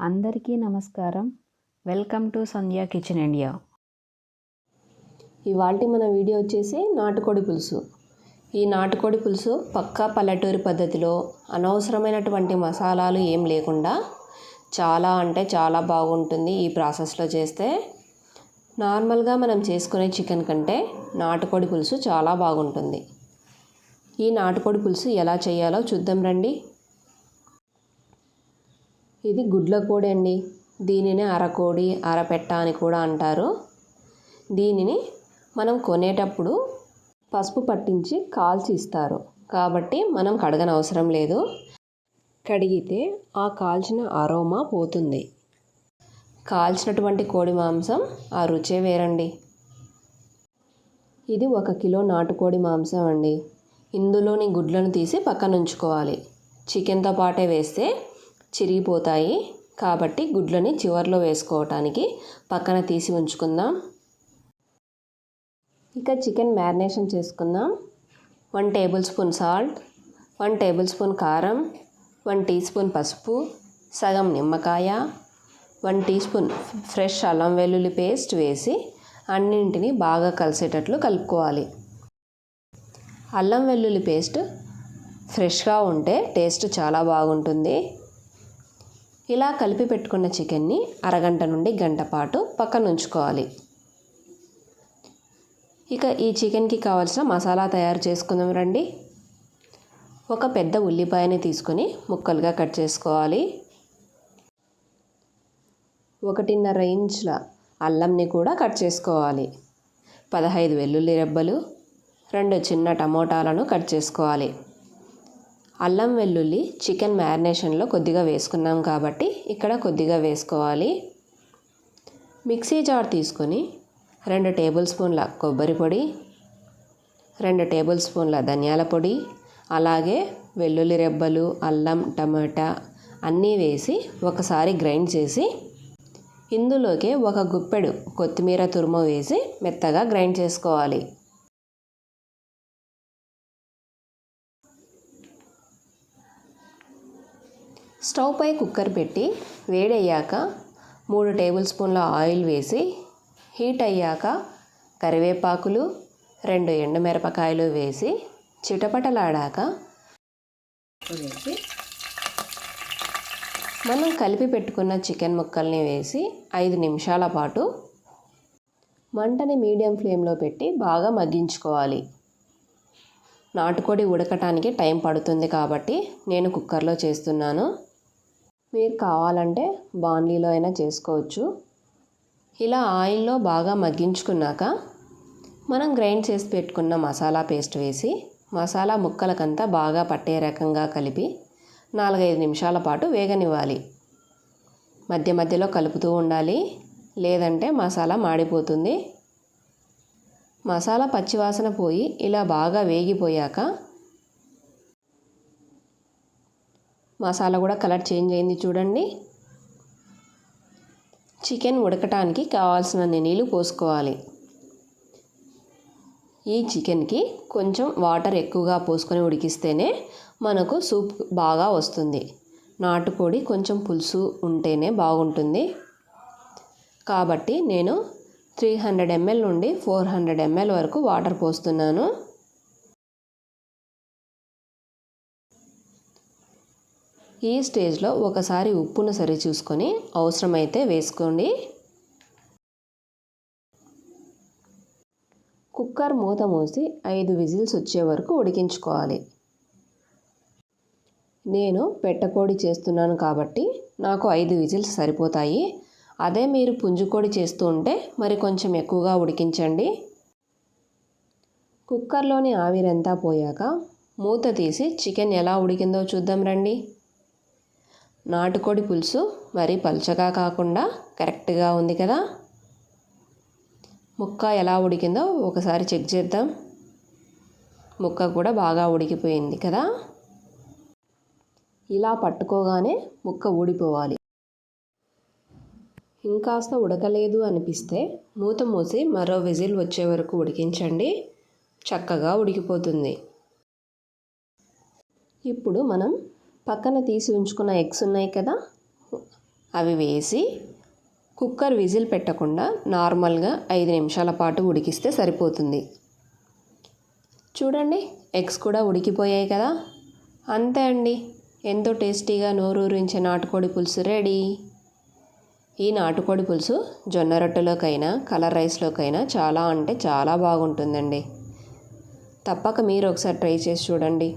అందరికీ నమస్కారం. Welcome to Sandhya kitchen India. ఇవాళ మన వీడియో వచ్చేసి నాటుకోడి పులుసు. ఈ నాటుకోడి పులుసు పక్కా పల్లెటూరి పద్ధతిలో అనవసరమైనటువంటి మసాలాలు ఏం లేకుండా చాలా అంటే చాలా బాగుంటుంది ఈ ప్రాసెస్లో చేస్తే. నార్మల్గా మనం చేసుకునే చికెన్ కంటే నాటుకోడి పులుసు చాలా బాగుంటుంది. ఈ నాటుకోడి పులుసు ఎలా చేయాలో చూద్దాం రండి. ఇది గుడ్ల కోడి అండి. దీనిని అరకోడి అరపెట్ట అని కూడా అంటారు. దీనిని మనం కొనేటప్పుడు పసుపు పట్టించి కాల్చి ఇస్తారు. కాబట్టి మనం కడగనవసరం లేదు. కడిగితే ఆ కాల్చిన అరోమా పోతుంది. కాల్చినటువంటి కోడి మాంసం ఆ రుచే వేరండి. ఇది ఒక కిలో నాటుకోడి మాంసం అండి. ఇందులోని గుడ్లను తీసి పక్కన ఉంచుకోవాలి చికెన్తో పాటే వేస్తే చిరిగిపోతాయి. కాబట్టి గుడ్లని చివర్లో వేసుకోవటానికి పక్కన తీసి ఉంచుకుందాం. ఇక చికెన్ మ్యారినేషన్ చేసుకుందాం. One tablespoon salt one tablespoon కారం వన్ టీ స్పూన్ పసుపు సగం నిమ్మకాయ వన్ టీ స్పూన్ ఫ్రెష్ అల్లం వెల్లుల్లి పేస్ట్ వేసి అన్నింటినీ బాగా కలిసేటట్లు కలుపుకోవాలి. అల్లం వెల్లుల్లి పేస్ట్ ఫ్రెష్గా ఉంటే టేస్ట్ చాలా బాగుంటుంది. ఇలా కలిపి పెట్టుకున్న చికెన్ని అరగంట నుండి గంట పాటు పక్కన ఉంచుకోవాలి. ఇక ఈ చికెన్కి కావాల్సిన మసాలా తయారు చేసుకుందాం రండి. ఒక పెద్ద ఉల్లిపాయని తీసుకొని ముక్కలుగా కట్ చేసుకోవాలి. ఒకటిన్నర ఇంచుల అల్లంని కూడా కట్ చేసుకోవాలి. పదహైదు వెల్లుల్లి రెబ్బలు రెండు చిన్న టమోటాలను కట్ చేసుకోవాలి. అల్లం వెల్లుల్లి చికెన్ మ్యారినేషన్లో కొద్దిగా వేసుకున్నాం కాబట్టి ఇక్కడ కొద్దిగా వేసుకోవాలి. మిక్సీ జార్ తీసుకొని రెండు టేబుల్ స్పూన్ల కొబ్బరి పొడి రెండు టేబుల్ స్పూన్ల ధనియాల పొడి అలాగే వెల్లుల్లి రెబ్బలు అల్లం టమాటా అన్నీ వేసి ఒకసారి గ్రైండ్ చేసి ఇందులోకి ఒక గుప్పెడు కొత్తిమీర తురుము వేసి మెత్తగా గ్రైండ్ చేసుకోవాలి. స్టవ్ పై కుక్కర్ పెట్టి వేడయ్యాక మూడు టేబుల్ స్పూన్ల ఆయిల్ వేసి హీట్ అయ్యాక కరివేపాకులు రెండు ఎండుమిరపకాయలు వేసి చిటపటలాడాక వేసి మనం కలిపి పెట్టుకున్న చికెన్ ముక్కల్ని వేసి ఐదు నిమిషాల పాటు మంటని మీడియం ఫ్లేమ్లో పెట్టి బాగా మగ్గించుకోవాలి. నాటుకోడి ఉడకటానికి టైం పడుతుంది కాబట్టి నేను కుక్కర్లో చేస్తున్నాను. మీరు కావాలంటే బాండీలో అయినా చేసుకోవచ్చు. ఇలా ఆయిల్లో బాగా మగ్గించుకున్నాక మనం గ్రైండ్ చేసి పెట్టుకున్న మసాలా పేస్ట్ వేసి మసాలా ముక్కలకంతా బాగా పట్టే రకంగా కలిపి నాలుగైదు నిమిషాల పాటు వేగనివ్వాలి. మధ్య మధ్యలో కలుపుతూ ఉండాలి. లేదంటే మసాలా మాడిపోతుంది. మసాలా పచ్చివాసన పోయి ఇలా బాగా వేగిపోయాక మసాలా కూడా కలర్ చేంజ్ అయింది చూడండి. చికెన్ ఉడకటానికి కావాల్సిన నీళ్ళు పోసుకోవాలి. ఈ చికెన్కి కొంచెం వాటర్ ఎక్కువగా పోసుకొని ఉడికిస్తేనే మనకు సూప్ బాగా వస్తుంది. నాటుకోడి కొంచెం పులుసు ఉంటేనే బాగుంటుంది. కాబట్టి నేను త్రీ హండ్రెడ్ ఎంఎల్ నుండి ఫోర్ హండ్రెడ్ ఎంఎల్ వరకు వాటర్ పోస్తున్నాను. ఈ స్టేజ్లో ఒకసారి ఉప్పును సరి చూసుకొని అవసరమైతే వేసుకోండి. కుక్కర్ మూత మూసి ఐదు విజిల్స్ వచ్చే వరకు ఉడికించుకోవాలి. నేను పెట్టకోడి చేస్తున్నాను కాబట్టి నాకు ఐదు విజిల్స్ సరిపోతాయి. అదే మీరు పుంజుకోడి చేస్తూ ఉంటే మరి కొంచెం ఎక్కువగా ఉడికించండి. కుక్కర్లోని ఆవిరంతా పోయాక మూత తీసి చికెన్ ఎలా ఉడికిందో చూద్దాం రండి. నాటుకోడి పులుసు మరి పలుచగా కాకుండా కరెక్ట్గా ఉంది కదా? ముక్క ఎలా ఉడికిందో ఒకసారి చెక్ చేద్దాం. ముక్క కూడా బాగా ఉడికిపోయింది కదా? ఇలా పట్టుకోగానే ముక్క ఊడిపోవాలి. ఇంకాస్త ఉడకలేదు అనిపిస్తే మూత మూసి మరో విజిల్ వచ్చే వరకు ఉడికించండి. చక్కగా ఉడికిపోతుంది. ఇప్పుడు మనం పక్కన తీసి ఉంచుకున్న ఎగ్స్ ఉన్నాయి కదా అవి వేసి కుక్కర్ విజిల్ పెట్టకుండా నార్మల్గా ఐదు నిమిషాల పాటు ఉడికిస్తే సరిపోతుంది. చూడండి ఎగ్స్ కూడా ఉడికిపోయాయి కదా. అంతే అండి. ఎంతో టేస్టీగా నోరూరించే నాటుకోడి పులుసు రెడీ. ఈ నాటుకోడి పులుసు జొన్న రొట్టెలోకైనా కలర్ రైస్లోకైనా చాలా అంటే చాలా బాగుంటుందండి. తప్పక మీరు ఒకసారి ట్రై చేసి చూడండి.